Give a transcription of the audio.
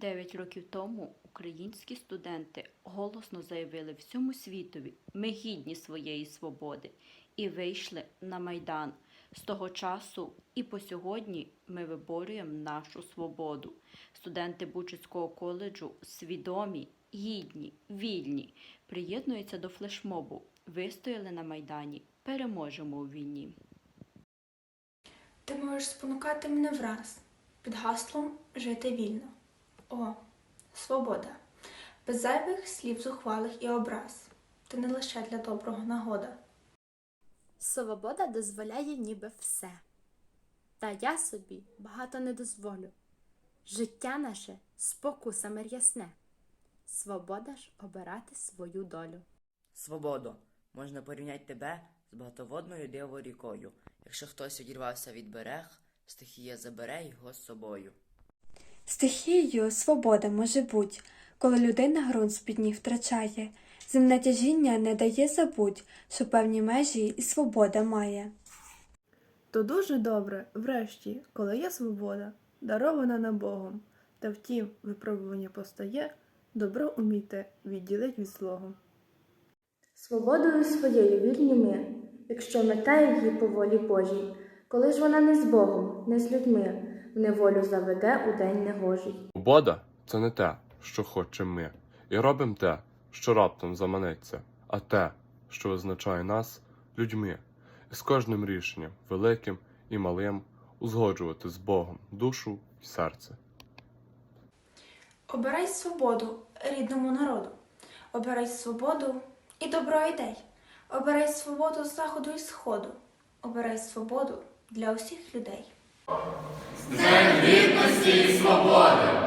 Дев'ять років тому українські студенти голосно заявили всьому світові, ми гідні своєї свободи, і вийшли на Майдан. З того часу і по сьогодні ми виборюємо нашу свободу. Студенти Бучицького коледжу свідомі, гідні, вільні, приєднуються до флешмобу, вистояли на Майдані, переможемо у війні. Ти можеш спонукати мене враз під гаслом жити вільно. О, свобода. Без зайвих слів зухвалих і образ. Ти не лише для доброго нагода. Свобода дозволяє ніби все. Та я собі багато не дозволю. Життя наше спокусами рясне. Свобода ж обирати свою долю. Свободо, можна порівняти тебе з багатоводною дивою рікою. Якщо хтось відірвався від берег, стихія забере його з собою. Стихією свобода може бути, коли людина ґрунт з-під ніг втрачає. Земне тяжіння не дає забудь, що певні межі і свобода має. То дуже добре, врешті, коли є свобода, дарована нам Богом, та втім, випробування постає, добро умійте відділить від злого. Свободою своєю вільні ми, якщо мете її по волі Божій, коли ж вона не з Богом, не з людьми, в неволю заведе у день негожий. Свобода це не те, що хочемо ми, і робимо те, що раптом заманеться, а те, що визначає нас людьми, і з кожним рішенням, великим і малим, узгоджувати з Богом душу і серце. Обирай свободу рідному народу. Обирай свободу і добро ідей. Обирай свободу з заходу і сходу. Обирай свободу для усіх людей. З гідності і свободи!